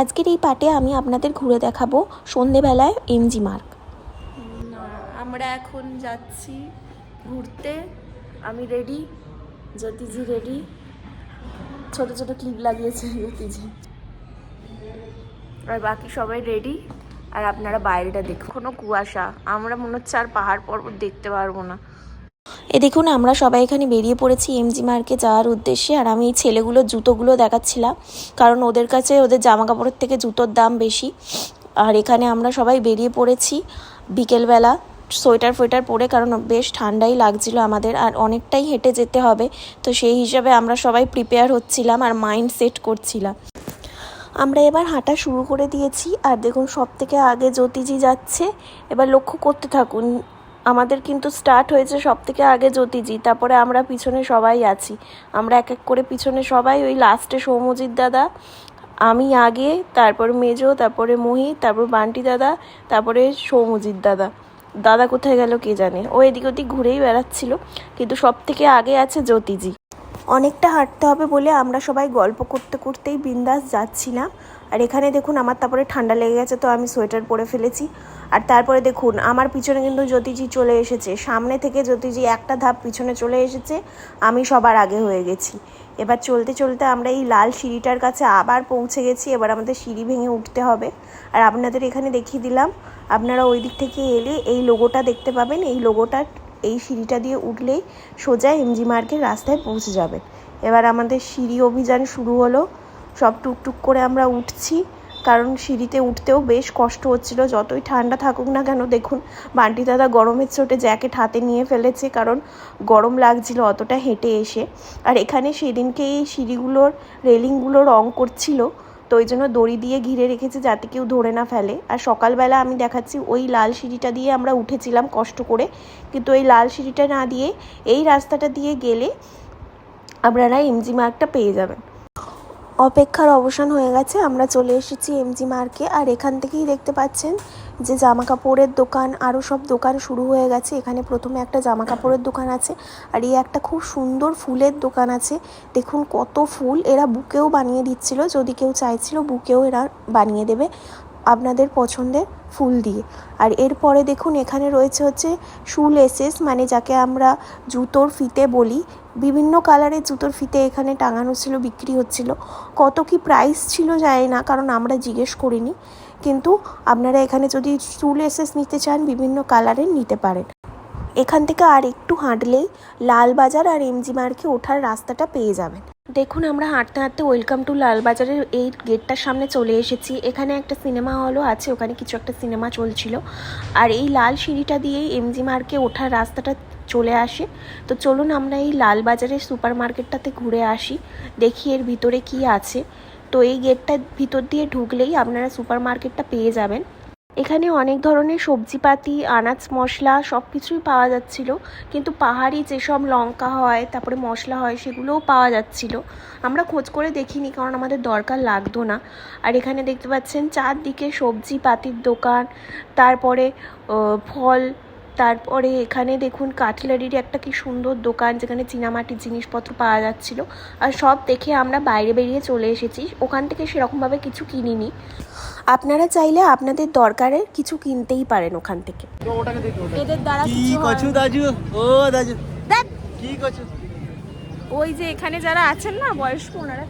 আজকের এই পার্টে আমি আপনাদের ঘুরে দেখাবো সন্ধেবেলায় এমজি মার্ক আমরা এখন যাচ্ছি ঘুরতে। আমি রেডি জ্যোতিজি রেডি ছোট ছোট ক্লিপ লাগিয়েছে জ্যোতিজি। আর বাকি সবাই রেডি আর আপনারা বাইরেটা দেখুন। কোনো কুয়াশা, আমরা মনে হচ্ছে আর পাহাড় পর্বত দেখতে পারব না। এ দেখুন, আমরা সবাই এখানে বেরিয়ে পড়েছি এমজি মার্কে যাওয়ার উদ্দেশ্যে। আর আমি ছেলেগুলোর জুতোগুলো দেখাচ্ছিলাম। কারণ ওদের কাছে ওদের জামা কাপড়ের থেকে জুতোর দাম বেশি। আর এখানে আমরা সবাই বেরিয়ে পড়েছি বিকেলবেলা, সোয়েটার ফোয়েটার পরে, কারণ বেশ ঠান্ডাই লাগছিল আমাদের। আর অনেকটাই হেঁটে যেতে হবে। তো সেই হিসাবে আমরা সবাই প্রিপেয়ার হচ্ছিলাম আর মাইন্ড সেট করছিলাম। আমরা এবার হাঁটা শুরু করে দিয়েছি। আর দেখুন সব থেকে আগে জ্যোতিজি যাচ্ছে। এবার লক্ষ্য করতে থাকুন আমাদের কিন্তু স্টার্ট হয়েছে সব থেকে আগে জ্যোতিজি, তারপরে আমরা পিছনে সবাই আছি। আমরা এক এক করে পিছনে সবাই, ওই লাস্টে সৌমজিৎ দাদা, আমি আগে, তারপর মেজো, তারপরে মহি তারপর বান্টি দাদা, তারপরে সৌমজিৎ দাদা। দাদা কোথায় গেল কে জানে? ও এদিক ওদিক ঘুরেই বেড়াচ্ছিল, কিন্তু সব থেকে আগে আছে জ্যোতিজি। অনেকটা হাঁটতে হবে বলে আমরা সবাই গল্প করতে করতেই বিন্দাস যাচ্ছিলাম। আর এখানে দেখুন আমার তারপরে ঠান্ডা লেগে গেছে, তো আমি সোয়েটার পরে ফেলেছি। আর তারপরে দেখুন, আমার পিছনে কিন্তু জ্যোতিজি চলে এসেছে। সামনে থেকে জ্যোতিজি একটা ধাপ পিছনে চলে এসেছে, আমি সবার আগে হয়ে গেছি। এবার চলতে চলতে আমরা এই লাল সিঁড়িটার কাছে আবার পৌঁছে গেছি, এবার আমাদের সিঁড়ি ভেঙে উঠতে হবে। আর আপনাদের এখানে দেখিয়ে দিলাম, আপনারা ওই দিক থেকে এলে এই লোগোটা দেখতে পাবেন। এই লোগোটা, এই সিঁড়িটা দিয়ে উঠলেই সোজা এমজি মার্কের রাস্তায় পৌঁছে যাবেন। এবার আমাদের সিঁড়ি অভিযান শুরু হলো। সব টুকটুক করে আমরা উঠছি, কারণ সিঁড়িতে উঠতেও বেশ কষ্ট হচ্ছিল। যতই ঠান্ডা থাকুক না কেন, দেখুন, বান্টি দাদা গরমের চোটে জ্যাকেট হাতে নিয়ে ফেলেছে, কারণ গরম লাগছিল অতটা হেঁটে এসে। আর এখানে সেদিনকে এই সিঁড়িগুলোর রেলিংগুলো রং করছিল, তো ওই জন্য দড়ি দিয়ে ঘিরে রেখেছে যাতে কেউ ধরে না ফেলে। আর সকালবেলা আমি দেখাচ্ছি, ওই লাল সিঁড়িটা দিয়ে আমরা উঠেছিলাম কষ্ট করে, কিন্তু ওই লাল সিঁড়িটা না দিয়ে, এই রাস্তাটা দিয়ে গেলে আপনারা এমজি মার্কটা পেয়ে যাবেন। অপেক্ষার অবসান হয়ে গেছে। আমরা চলে এসেছি এমজি মার্কে আর এখান থেকেই দেখতে পাচ্ছেন যে জামা কাপড়ের দোকান আরও সব দোকান শুরু হয়ে গেছে। এখানে প্রথমে একটা জামা কাপড়ের দোকান আছে, আর এই একটা খুব সুন্দর ফুলের দোকান আছে। দেখুন কত ফুল, এরা বুকেও বানিয়ে দিচ্ছিল। যদি কেউ চাইছিল, বুকেও এরা বানিয়ে দেবে। আপনাদের পছন্দের ফুল দিয়ে আর এরপরে দেখুন, এখানে রয়েছে হচ্ছে শু লেসেস মানে যাকে আমরা জুতোর ফিতে বলি। বিভিন্ন কালারের জুতোর ফিতে এখানে টাঙানো ছিল, বিক্রি হচ্ছিল। কত কি প্রাইস ছিল যায় না, কারণ আমরা জিজ্ঞেস করিনি। কিন্তু আপনারা এখানে যদি শু লেসেস নিতে চান, বিভিন্ন কালারের নিতে পারেন। এখান থেকে আর একটু হাঁটলেই লালবাজার আর এমজি মার্কে ওঠার রাস্তাটা পেয়ে যাবেন। দেখুন, আমরা হাঁটতে হাঁটতে ওয়েলকাম টু লালবাজারের এই গেটটার সামনে চলে এসেছি। এখানে একটা সিনেমা হলও আছে, ওখানে কিছু একটা সিনেমা চলছিল। আর এই লাল সিঁড়িটা দিয়েই এমজি মার্কে ওঠার রাস্তাটা চলে আসে। তো চলুন, আমরা এই লালবাজারের সুপার মার্কেটটাতে ঘুরে আসি, দেখি এর ভিতরে কি আছে। তো এই গেটটার ভিতর দিয়ে ঢুকলেই আপনারা সুপার মার্কেটটা পেয়ে যাবেন। এখানে অনেক ধরনের সবজিপাতি, আনাজ, মশলা সব কিছুই পাওয়া যাচ্ছিল। কিন্তু পাহাড়ি যেসব লঙ্কা হয়, তারপরে মশলা হয়, সেগুলোও পাওয়া যাচ্ছিল। আমরা খোঁজ করে দেখিনি কারণ আমাদের দরকার লাগতো না। আর এখানে দেখতে পাচ্ছেন চারদিকে সবজিপাতির দোকান, তারপরে ফল তারপরে এখানে দেখুন কাটলারির একটা কি সুন্দর দোকান যেখানে চীনামাটির জিনিসপত্র পাওয়া যাচ্ছিল। আর সব দেখে আমরা বাইরে বেরিয়ে চলে এসেছি। ওখান থেকে সেরকমভাবে কিছু কিনিনি। আপনারা চাইলে আপনাদের দরকারে কিছু কিনতেই পারেন ওখান থেকে। এদের দ্বারা কি। দাজু? ও দাজু। দেখ। কি ওই যে এখানে যারা আছেন না বয়স্ক ওনারা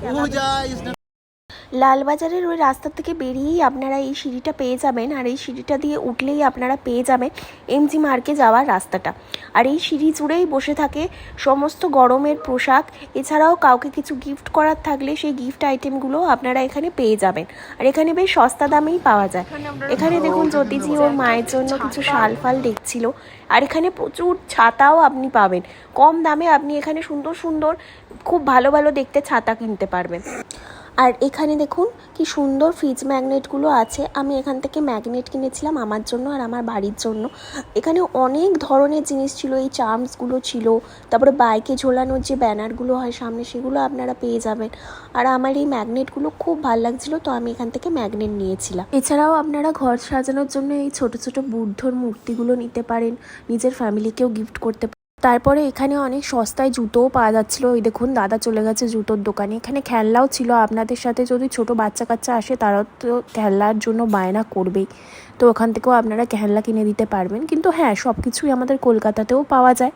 লালবাজারের ওই রাস্তা থেকে বেরিয়েই আপনারা এই সিঁড়িটা পেয়ে যাবেন। আর এই সিঁড়িটা দিয়ে উঠলেই আপনারা পেয়ে যাবেন এমজি মার্কে যাওয়ার রাস্তাটা। আর এই সিঁড়ি জুড়েই বসে থাকে সমস্ত গরমের পোশাক। এছাড়াও কাউকে কিছু গিফট করার থাকলে সেই গিফট আইটেমগুলো আপনারা এখানে পেয়ে যাবেন। আর এখানে বেশ সস্তা দামেই পাওয়া যায়। এখানে দেখুন জ্যোতিজি ওর মায়ের জন্য কিছু শাল ফাল দেখছিল। আর এখানে প্রচুর ছাতাও আপনি পাবেন। কম দামে আপনি এখানে সুন্দর সুন্দর খুব ভালো ভালো দেখতে ছাতা কিনতে পারবেন। আর এখানে দেখুন কি সুন্দর ফ্রিজ ম্যাগনেটগুলো আছে। আমি এখান থেকে ম্যাগনেট কিনেছিলাম আমার জন্য আর আমার বাড়ির জন্য। এখানে অনেক ধরনের জিনিস ছিল, এই চার্মসগুলো ছিল। তারপরে বাইকে ঝোলানোর যে ব্যানারগুলো হয় সামনে, সেগুলো আপনারা পেয়ে যাবেন। আর আমার এই ম্যাগনেটগুলো খুব ভালো লাগছিল, তো আমি এখান থেকে ম্যাগনেট নিয়েছিলাম। এছাড়াও আপনারা ঘর সাজানোর জন্য এই ছোট ছোট বুদ্ধর মূর্তিগুলো নিতে পারেন। নিজের ফ্যামিলিকেও গিফট করতে তারপরে এখানে অনেক সস্তায় জুতোও পাওয়া যাচ্ছিল। ওই দেখুন, দাদা চলে গেছে জুতোর দোকানে। এখানে খেলনাও ছিল। আপনাদের সাথে যদি ছোট বাচ্চা কাচ্চা আসে, তারাও তো খেলনার জন্য বায়না করবেই। তো ওখান থেকেও আপনারা খেলনা কিনে দিতে পারবেন। কিন্তু হ্যাঁ সব কিছুই আমাদের কলকাতাতেও পাওয়া যায়।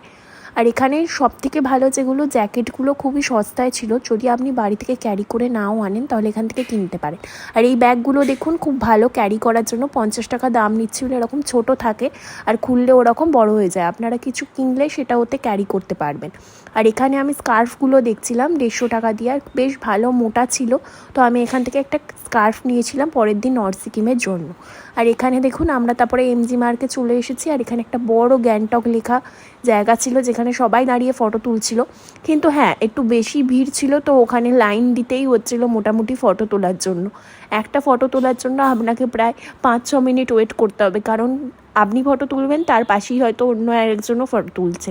আর এখানে সব থেকে ভালো যেগুলো জ্যাকেটগুলো খুবই সস্তায় ছিল, যদি আপনি বাড়ি থেকে ক্যারি করে নাও আনেন, তাহলে এখান থেকে কিনতে পারেন। আর এই ব্যাগগুলো দেখুন, খুব ভালো ক্যারি করার জন্য পঞ্চাশ টাকা দাম নিচ্ছিল এরকম ছোট থাকে, আর খুললে ওরকম বড় হয়ে যায়। আপনারা কিছু কিনলে সেটা ওতে ক্যারি করতে পারবেন। আর এখানে আমি স্কার্ফগুলো দেখছিলাম, দেড়শো টাকা দিয়ে, আর বেশ ভালো মোটা ছিল। তো আমি এখান থেকে একটা স্কার্ফ নিয়েছিলাম পরের দিন নর্থ সিকিমের জন্য। আর এখানে দেখুন, আমরা তারপরে এমজি মার্কে চলে এসেছি, আর এখানে একটা বড় গ্যাংটক লেখা জায়গা ছিল, যেখানে সবাই দাঁড়িয়ে ফটো তুলছিল। কিন্তু হ্যাঁ একটু বেশি ভিড় ছিল, তো ওখানে লাইন দিতেই হচ্ছিল মোটামুটি ফটো তোলার জন্য। একটা ফটো তোলার জন্য আপনাকে প্রায় পাঁচ, ছ মিনিট ওয়েট করতে হবে, কারণ আপনি ফটো তুলবেন, তার পাশেই হয়তো অন্য আরেকজনও ফটো তুলছে।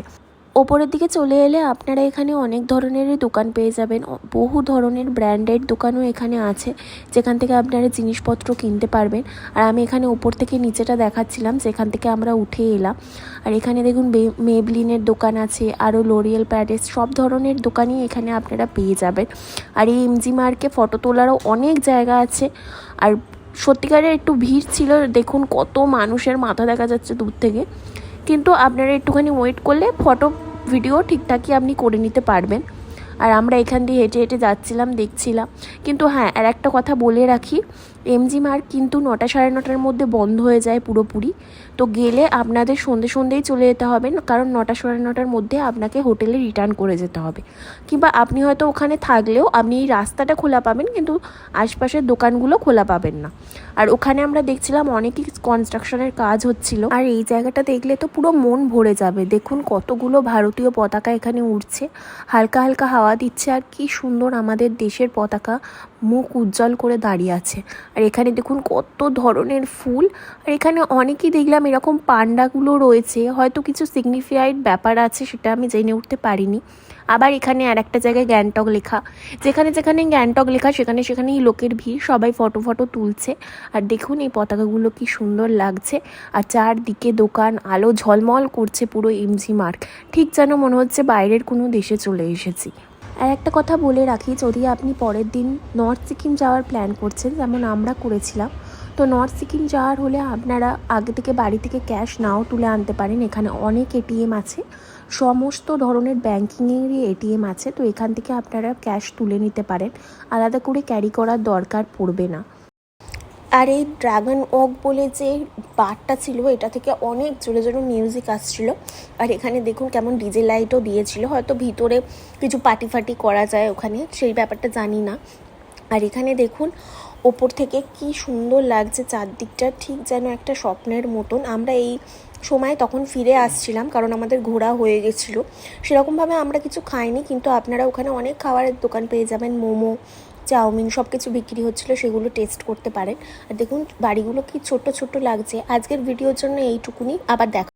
ওপরের দিকে চলে এলে আপনারা এখানে অনেক ধরনেরই দোকান পেয়ে যাবেন। বহু ধরনের ব্র্যান্ডেড দোকানও এখানে আছে, যেখান থেকে আপনারা জিনিসপত্র কিনতে পারবেন। আর আমি এখানে ওপর থেকে নিচেটা দেখাচ্ছিলাম, যেখান থেকে আমরা উঠে এলাম। আর এখানে দেখুন মেবলিনের দোকান আছে, আরও লোরিয়াল প্যারিস সব ধরনের দোকানই এখানে আপনারা পেয়ে যাবেন। আর এই এমজি মার্কে ফটো তোলারও অনেক জায়গা আছে। আর সত্যিকারের একটু ভিড় ছিল, দেখুন কত মানুষের মাথা দেখা যাচ্ছে দূর থেকে। কিন্তু আপনারা একটুখানি ওয়েট করলে ফটো ভিডিও ঠিকঠাকই আপনি করে নিতে পারবেন। আর আমরা এখান দিয়ে হেঁটে হেঁটে যাচ্ছিলাম, দেখছিলাম। কিন্তু হ্যাঁ আর একটা কথা বলে রাখি এমজি মার্ক কিন্তু নটা সাড়ে নটার মধ্যে বন্ধ হয়ে যায় পুরোপুরি। তো গেলে আপনাদের সন্ধে সন্ধেই চলে যেতে হবে, কারণ নটা সাড়ে নটার মধ্যে আপনাকে হোটেলে রিটার্ন করে যেতে হবে। কিংবা আপনি হয়তো ওখানে থাকলেও আপনি এই রাস্তাটা খোলা পাবেন, কিন্তু আশপাশের দোকানগুলো খোলা পাবেন না। আর ওখানে আমরা দেখছিলাম অনেকই কনস্ট্রাকশনের কাজ হচ্ছিল। আর এই জায়গাটা দেখলে তো পুরো মন ভরে যাবে। দেখুন কতগুলো ভারতীয় পতাকা এখানে উঠছে হালকা হালকা হাওয়া দিচ্ছে, আর কি সুন্দর আমাদের দেশের পতাকা মুখ উজ্জ্বল করে দাঁড়িয়ে আছে। আর এখানে দেখুন কত ধরনের ফুল। আর এখানে অনেকেই দেখলাম এরকম পান্ডাগুলো রয়েছে। হয়তো কিছু সিগনিফাইড ব্যাপার আছে, সেটা আমি জেনে উঠতে পারিনি। আবার এখানে আর একটা জায়গায় গ্যাংটক লেখা। যেখানে যেখানে গ্যাংটক লেখা, সেখানে সেখানেই লোকের ভিড়। সবাই ফটো ফটো তুলছে। আর দেখুন এই পতাকাগুলো কি সুন্দর লাগছে। আর চারদিকে দোকান, আলো ঝলমল করছে পুরো এমজি মার্ক ঠিক যেন মনে হচ্ছে বাইরের কোনো দেশে চলে এসেছি। আর একটা কথা বলে রাখি, যদি আপনি পরের দিন নর্থ সিকিম যাওয়ার প্ল্যান করছেন, যেমন আমরা করেছিলাম, তো নর্থ সিকিম যাওয়ার হলে আপনারা আগে থেকে বাড়ি থেকে ক্যাশ নাও তুলে আনতে পারেন। এখানে অনেক এটিএম আছে, সমস্ত ধরনের ব্যাঙ্কিংয়েরই এটিএম আছে, তো এখান থেকে আপনারা ক্যাশ তুলে নিতে পারেন। আলাদা করে ক্যারি করার দরকার পড়বে না। আর এই ড্রাগন ওক বলে যে বারটা ছিল, এটা থেকে অনেক জোরে জোরে মিউজিক আসছিল। আর এখানে দেখুন কেমন ডিজে লাইটও দিয়েছিল। হয়তো ভিতরে কিছু পার্টি ফাটি করা যায় ওখানে, সেই ব্যাপারটা জানি না। আর এখানে দেখুন, ওপর থেকে কি সুন্দর লাগছে চারদিকটা, ঠিক যেন একটা স্বপ্নের মতন। আমরা এই সময় তখন ফিরে আসছিলাম, কারণ আমাদের ঘোরা হয়ে গেছিল। সেরকমভাবে আমরা কিছু খাইনি, কিন্তু আপনারা ওখানে অনেক খাবারের দোকান পেয়ে যাবেন, মোমো চাউমিন সব কিছু বিক্রি হচ্ছিল, সেগুলো টেস্ট করতে পারেন। আর দেখুন, বাড়িগুলো কি ছোট্ট ছোট্ট লাগছে। আজকের ভিডিওর জন্য এইটুকুনি, আবার দেখা